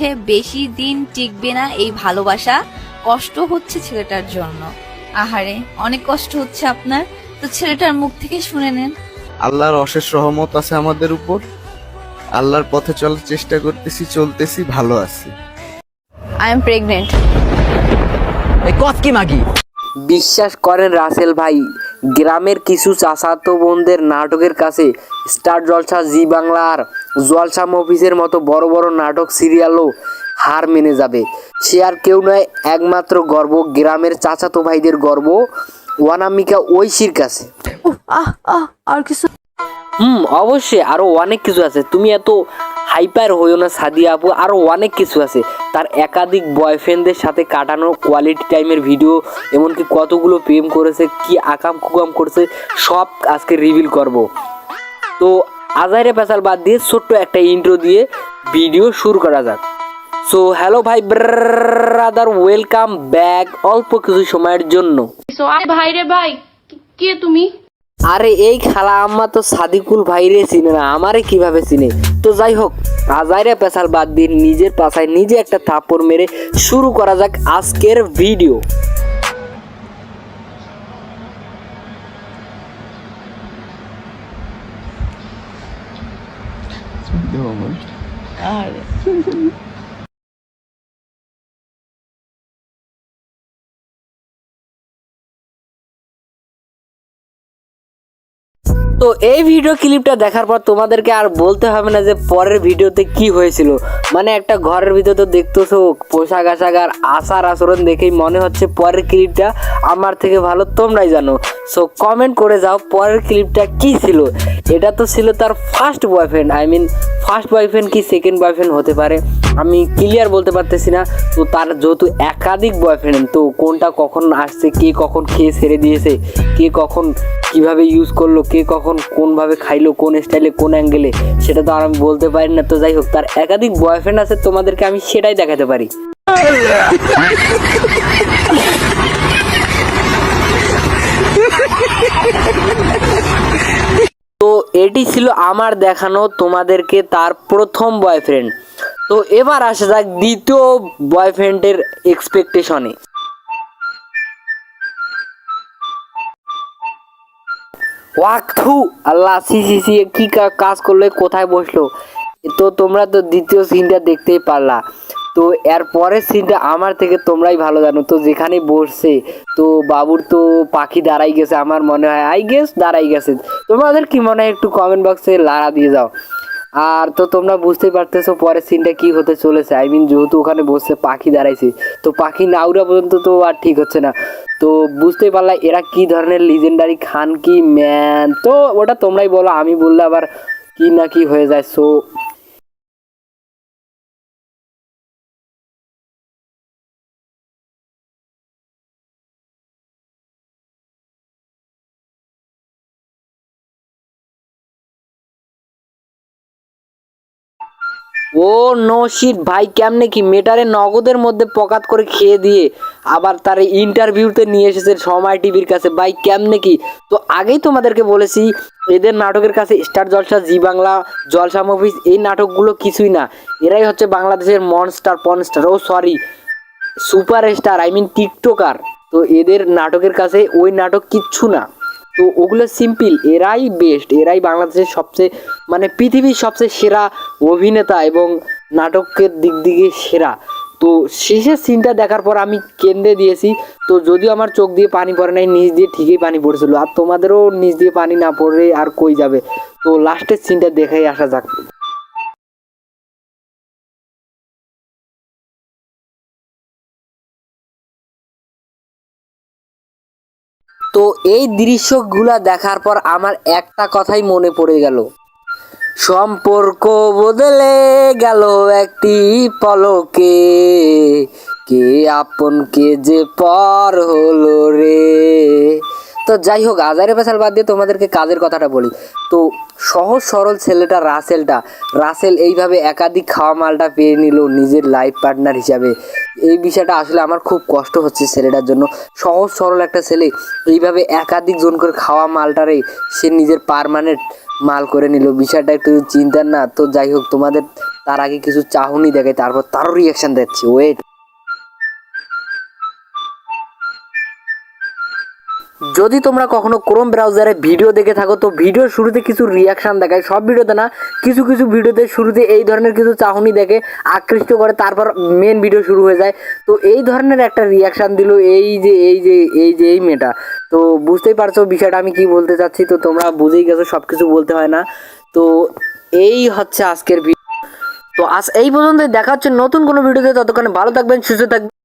হে বেশি দিন টিকবে না এই ভালোবাসা। কষ্ট হচ্ছে ছেলেটার জন্য। আহারে অনেক কষ্ট হচ্ছে আপনার। তো ছেলেটার মুখ থেকে শুনে নেন। আল্লাহর অশেষ রহমত আছে আমাদের উপর। আল্লাহর পথে চলার চেষ্টা করতেছি চলতেছি ভালো আছি। আই এম প্রেগনেন্ট এই কস কি মাগি? বিশ্বাস করেন রাসেল ভাই গ্রামের কিছু চাচাতো বোনদের নাটকের কাছে স্টার জলসা জি বাংলার জলসা মফিসের মতো বড় বড় নাটক সিরিয়ালও হার মেনে যাবে। সে আর কেউ নয় একমাত্র গর্ব গ্রামের চাচাতো ভাইদের গর্ব ওয়ানামিকা ঐশীর কাছে। আর কিছু হুম অবশ্যই আরও অনেক কিছু আছে। তুমি এত হাইপার হইও না সাদিয়া আপু আরও অনেক কিছু আছে। তার একাধিক বয়ফ্রেন্ডদের সাথে কাটানো কোয়ালিটি টাইমের ভিডিও এমনকি কতগুলো প্রেম করেছে কি আকাম কুকাম করছে সব আজকে রিভিল করব। তো আজাইরে পেশাল বাদ দিয়ে ছোট্ট একটা ইন্ট্রো দিয়ে ভিডিও শুরু করা যাক। সো হ্যালো ভাই ব্রাদার ওয়েলকাম ব্যাক অল্প কিছু সময়ের জন্য। সো আরে ভাই রে ভাই কে তুমি? আরে এই খালা আম্মা তো সাদিকুল ভাইরে চিনে না আমারে কীভাবে চিনে? তো যাই হোক আজাইরা পেশাল বাদ দিয়ে নিজের পাশায় নিজে একটা থাপ্পড় মেরে শুরু করা যাক আজকের ভিডিও どう思う。あれ。তো এই ভিডিও ক্লিপটা দেখার পর তোমাদেরকে আর বলতে হবে না যে পরের ভিডিওতে কি হয়েছিল। মানে একটা ঘরের ভিতরে তো দেখতেছো, পোশাক আশাক আর আচার আচরণ দেখেই মনে হচ্ছে পরের ক্লিপটা আমার থেকে ভালো, তোমরাই জানো। সো কমেন্ট করে যাও পরের ক্লিপটা কি ছিল। এটা তো ছিল তার first boyfriend I mean first boyfriend কি সেকেন্ড বয়ফ্রেন্ড হতে পারে। আমি ক্লিয়ার বলতে পারতেছি না। তো তার যেহেতু একাধিক বয়ফ্রেন্ড তো কোনটা কখন আসছে, কে কখন খেয়ে ছেড়ে দিয়েছে, কে কখন কীভাবে ইউজ করল, কে কখন কোনভাবে খাইলো, কোন স্টাইলে কোন অ্যাঙ্গেলে সেটা তো আর আমি বলতে পারি না। তো যাই হোক, তার একাধিক বয়ফ্রেন্ড আছে, তোমাদেরকে আমি সেটাই দেখাতে পারি। তো এটি ছিল আমার দেখানো তোমাদেরকে তার প্রথম বয়ফ্রেন্ড তো এবার আসা যাক দ্বিতীয় বয়ফ্রেন্ডের এক্সপেকটেশনে ওয়াকথু আল্লাহ, সি সি সি কি কাজ করলে কোথায় বসল? তো তোমরা তো দ্বিতীয় সিনটা দেখতেই পারলা। তো এর পরের সিনটা আমার থেকে তোমরাই ভালো জানো। তো যেখানে বসছে, তো বাবুর তো পাখি দাঁড়াই গেছে, আমার মনে হয় আই গেস দাঁড়াই গেছে। তোমাদের কি মনে হয়, একটু কমেন্ট বক্সে লাড়া দিয়ে যাও। আর তো তোমরা বুঝতেই পারতেছো পরের সিনটা কি হতে চলেছে। আই মিন যেহেতু ওখানে বসে পাখি দাঁড়াইছে, তো পাখি না উড়া পর্যন্ত তো আর ঠিক হচ্ছে না। তো বুঝতেই পারলা এরা কি ধরনের লিজেন্ডারি খান কি ম্যান তো ওটা তোমরাই বলো, আমি বললে আবার কি না কি হয়ে যায়। সো ও নো শিট ভাই কেমনে কি মেটারে নগদের মধ্যে পকাত করে খেয়ে দিয়ে আবার তার ইন্টারভিউতে নিয়ে এসেছে সময় টিভির কাছে। ভাই কেমনে কি? তো আগেই তোমাদেরকে বলেছি, এদের নাটকের কাছে Star Jalsha, Zee Bangla, Jalsha Movies, এই নাটকগুলো কিছুই না। এরাই হচ্ছে বাংলাদেশের monster, পনস্টার। O sorry super star I mean TikToker. তো এদের নাটকের কাছে ওই নাটক কিচ্ছু না। তো ওগুলো সিম্পল এরাই বেস্ট এরাই বাংলাদেশের সবচেয়ে মানে পৃথিবীর সবচেয়ে সেরা অভিনেতা এবং নাটকের দিক দিকে সেরা। তো শেষের সিনটা দেখার পর আমি কেন্দ্রে দিয়েছি, তো যদিও আমার চোখ দিয়ে পানি পড়ে নাই, নিচ দিয়ে ঠিকই পানি পড়েছিল। আর তোমাদেরও নিচ দিয়ে পানি না পড়লে আর কই যাবে? তো লাস্টের সিনটা দেখাই আসা যাক। তো এই দৃশ্যগুলা দেখার পর আমার একটা কথাই মনে পড়ে গেল। সম্পর্ক বদলে গেল একটি পলকে। কে আপন কে যে পর হলো রে? তো যাই হোক আজারে পেশাল বাদ দিয়ে তোমাদেরকে কাজের কথাটা বলি। তো সহজ সরল ছেলেটা রাসেলটা, রাসেল এইভাবে একাধিক খাওয়া মালটা পেয়ে নিল নিজের লাইফ পার্টনার হিসাবে। এই বিষয়টা আসলে আমার খুব কষ্ট হচ্ছে ছেলেটার জন্য। সহজ সরল একটা ছেলে, এইভাবে একাধিক জন করে খাওয়া মালটারে সে নিজের পারমানেন্ট মাল করে নিল। বিষয়টা একটু চিন্তার না। তো যাই হোক তোমাদের তার আগে কিছু চাহনি দেখে তারপর তারও রিয়াকশন দিচ্ছি ওয়েট যদি তোমরা কখনো ক্রোম ব্রাউজারে ভিডিও দেখে থাকো, তো ভিডিওর শুরুতে কিছু রিয়াকশন দেখায়। সব ভিডিওতে না, কিছু কিছু ভিডিওতে শুরুতে এই ধরনের কিছু চাহনি দেখে আকৃষ্ট করে, তারপর মেন ভিডিও শুরু হয়ে যায়। তো এই ধরনের একটা রিয়াকশন দিল এই যে এই যে এই যে, এই মেয়েটা। তো বুঝতেই পারছ বিষয়টা, আমি কি বলতে চাচ্ছি? তো তোমরা বুঝেই গেছো সব কিছু বলতে হয় না। তো এই হচ্ছে আজকের ভিডিও তো আজ এই পর্যন্ত দেখা হচ্ছে নতুন কোনো ভিডিওতে ততক্ষণে ভালো থাকবেন, সুস্থ থাকবেন।